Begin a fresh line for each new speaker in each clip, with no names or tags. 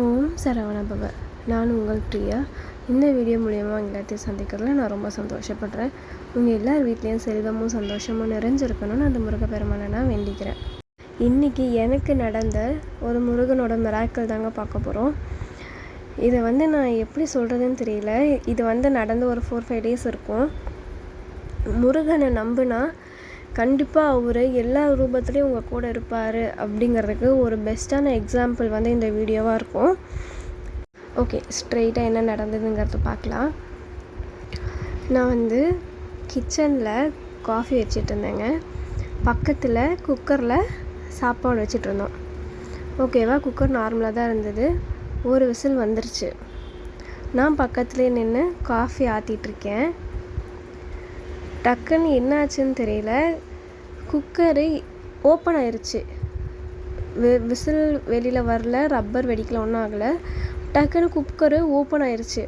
ஓம் சரவண பவ நான் உங்கள் பிரியா. இந்த வீடியோ மூலயமா எல்லாத்தையும் சந்திக்கிறதுல நான் ரொம்ப சந்தோஷப்படுறேன். உங்கள் எல்லார் வீட்லேயும் செல்வமும் சந்தோஷமும் நிறைஞ்சிருக்கணும்னு அந்த முருகப்பெருமானை நான் வேண்டிக்கிறேன். இன்றைக்கி எனக்கு நடந்த ஒரு முருகனோட மிராக்கள் தாங்க பார்க்க போகிறோம் இதை வந்து நான் எப்படி சொல்கிறதுன்னு தெரியல. இது வந்து நடந்து ஒரு ஃபோர் ஃபைவ் டேஸ் இருக்கும். முருகனை நம்புனா கண்டிப்பாக அவர் எல்லா ரூபத்துலேயும் உங்கள் கூட இருப்பார் அப்படிங்கிறதுக்கு ஒரு பெஸ்ட்டான எக்ஸாம்பிள் வந்து இந்த வீடியோவாக இருக்கும். ஓகே ஸ்ட்ரெயிட்டாக என்ன நடந்ததுங்கிறத பார்க்கலாம் நான் வந்து கிச்சனில் காஃபி வச்சுட்டு இருந்தேங்க. பக்கத்தில் குக்கரில் சாப்பாடு வச்சிட்டு இருந்தோம். ஓகேவா குக்கர் நார்மலாக தான் இருந்தது. ஒரு விசில் வந்துருச்சு. நான் பக்கத்துலேயே நின்று காஃபி ஆற்றிட்டுருக்கேன் டக்குன்னு என்ன ஆச்சுன்னு தெரியல. குக்கரு ஓப்பன் ஆயிடுச்சு வி விசில் வெளியில் வரல ரப்பர் வெடிக்கல ஒன்றும் ஆகலை. டக்குன்னு குக்கரு ஓப்பன் ஆயிடுச்சு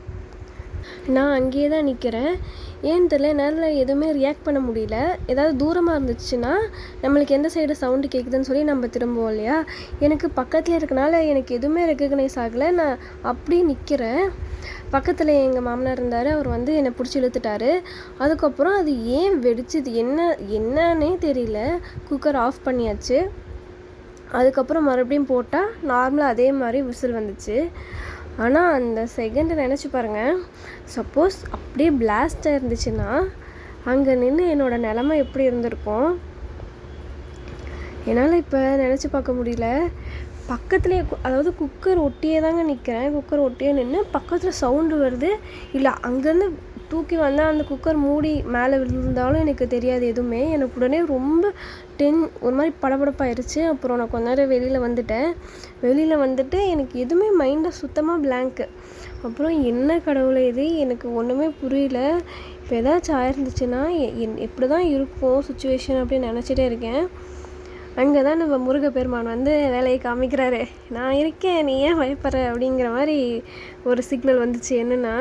நான் அங்கேயே தான் நிற்கிறேன் ஏன்னு தெரியல என்னால் எதுவுமே ரியாக்ட் பண்ண முடியல. ஏதாவது தூரமாக இருந்துச்சுன்னா நம்மளுக்கு எந்த சைடு சவுண்டு கேட்குதுன்னு சொல்லி நம்ம திரும்புவோம் இல்லையா? எனக்கு பக்கத்தில் இருக்கனால எனக்கு எதுவுமே ரெக்கக்னைஸ் ஆகலை. நான் அப்படியே நிற்கிறேன் பக்கத்தில் எங்கள் மாமனார் இருந்தார் அவர் வந்து என்னை பிடிச்சி இழுத்துட்டாரு. அதுக்கப்புறம் அது ஏன் வெடிச்சுது? என்ன என்னன்னே தெரியல. குக்கர் ஆஃப் பண்ணியாச்சு. அதுக்கப்புறம் மறுபடியும் போட்டால் நார்மலாக அதே மாதிரி விசில் வந்துச்சு. ஆனால் அந்த செகண்டை நினச்சி பாருங்கள் சப்போஸ் அப்படியே பிளாஸ்டாக இருந்துச்சுன்னா அங்கே நின்று என்னோடய நிலமை எப்படி இருந்திருக்கும்? என்னால் இப்போ நினச்சி பார்க்க முடியல. பக்கத்துலேயே அதாவது குக்கர் ஒட்டியே தாங்க நிற்கிறேன் குக்கர் ஒட்டியே நின்று பக்கத்தில் சவுண்டு வருது. இல்லை அங்கேருந்து தூக்கி வந்தால் அந்த குக்கர் மூடி மேலே விழுந்தாலும் எனக்கு தெரியாது எதுவுமே. எனக்கு உடனே ரொம்ப டென் ஒரு மாதிரி படபடப்பாயிருச்சு. அப்புறம் நான் கொஞ்ச நேரம் வெளியில் வந்துட்டேன். வெளியில் வந்துட்டு எனக்கு எதுவுமே மைண்டை சுத்தமாக பிளாங்க்கு அப்புறம் என்ன கடவுளை இது? எனக்கு ஒன்றுமே புரியல. இப்போ ஏதாச்சும் ஆயிருந்துச்சுன்னா என் எப்படி தான் இருக்கும் சுச்சுவேஷன் அப்படின்னு நினச்சிட்டே இருக்கேன். அங்கே தான் நம்ம முருகப்பெருமான் வந்து வேலையை காமிக்கிறாரு. நான் இருக்கேன் நீ ஏன் பயப்படுற அப்படிங்கிற மாதிரி ஒரு சிக்னல் வந்துச்சு. என்னென்னா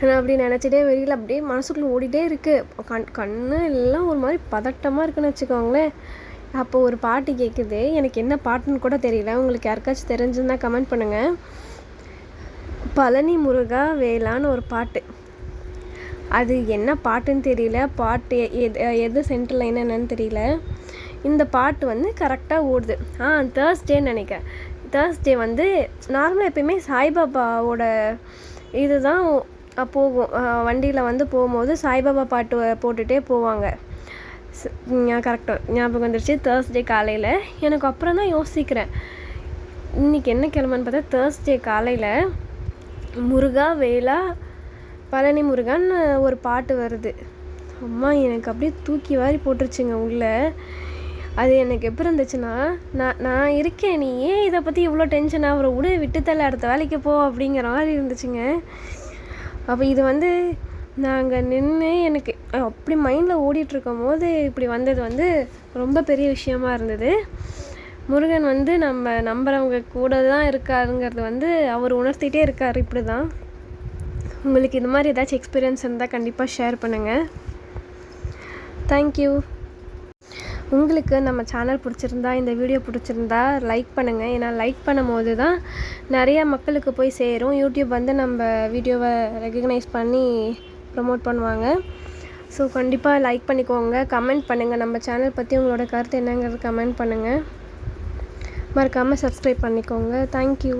நான் அப்படி நினச்சிட்டே வெளியில் அப்படியே மனசுக்குள்ளே ஓடிட்டே இருக்குது கண் கண்ணு எல்லாம் ஒரு மாதிரி பதட்டமாக இருக்குன்னு வச்சுக்கோங்களேன். அப்போ ஒரு பாட்டு கேட்குது எனக்கு என்ன பாட்டுன்னு கூட தெரியல. உங்களுக்கு யாருக்காச்சும் தெரிஞ்சுருந்தா கமெண்ட் பண்ணுங்கள் பழனி முருகா வேளான்னு ஒரு பாட்டு. அது என்ன பாட்டுன்னு தெரியல. பாட்டு எது எது சென்டரில் என்னென்னு தெரியல. இந்த பாட்டு வந்து கரெக்டாக ஓடுது. ஆ தேர்ஸ்டேன்னு நினைக்கிறேன். தேர்ஸ்டே வந்து நார்மலாக எப்பயுமே சாய்பாபாவோட இது தான் போகும். வண்டியில் வந்து போகும்போது சாய்பாபா பாட்டு போட்டுகிட்டே போவாங்க. கரெக்டாக ஞாபகம் வந்துருச்சு. தேர்ஸ்டே காலையில். எனக்கு அப்புறம் தான் யோசிக்கிறேன். இன்றைக்கி என்ன கிழமைன்னு பார்த்தா தேர்ஸ்டே காலையில் முருகா வேலா பழனி முருகான்னு ஒரு பாட்டு வருது. அம்மா எனக்கு அப்படியே தூக்கி வாரி போட்டுருச்சுங்க உள்ளே. அது எனக்கு எப்படி இருந்துச்சுன்னா நான் நான் இருக்கேன் நீ ஏன் இதை பற்றி இவ்வளோ டென்ஷன் ஆகிற விடு விட்டுத்தலை அடுத்த வேலைக்கு போ அப்படிங்கிற மாதிரி இருந்துச்சுங்க. அப்போ இது வந்து நாங்கள் நின்று எனக்கு அப்படி மைண்டில் ஓடிட்டுருக்கும் போது இப்படி வந்தது வந்து ரொம்ப பெரிய விஷயமா இருந்தது. முருகன் வந்து நம்ம நம்புகிறவங்க கூட தான் இருக்காருங்கிறது வந்து அவர் உணர்த்திட்டே இருக்கார் இப்படி தான் உங்களுக்கு இது மாதிரி ஏதாச்சும் எக்ஸ்பீரியன்ஸ் இருந்தால் கண்டிப்பாக ஷேர் பண்ணுங்கள் தேங்க்யூ உங்களுக்கு நம்ம சேனல் பிடிச்சிருந்தா இந்த வீடியோ பிடிச்சிருந்தா லைக் பண்ணுங்கள் ஏன்னா லைக் பண்ணும் போது தான் நிறையா மக்களுக்கு போய் சேரும். யூடியூப் வந்து நம்ம வீடியோவை ரெகக்னைஸ் பண்ணி ப்ரமோட் பண்ணுவாங்க. ஸோ கண்டிப்பாக லைக் பண்ணிக்கோங்க. கமெண்ட் பண்ணுங்கள் நம்ம சேனல் பற்றி உங்களோட கருத்து என்னங்கிறது கமெண்ட் பண்ணுங்கள் மறக்காமல் சப்ஸ்கிரைப் பண்ணிக்கோங்க. தேங்க்யூ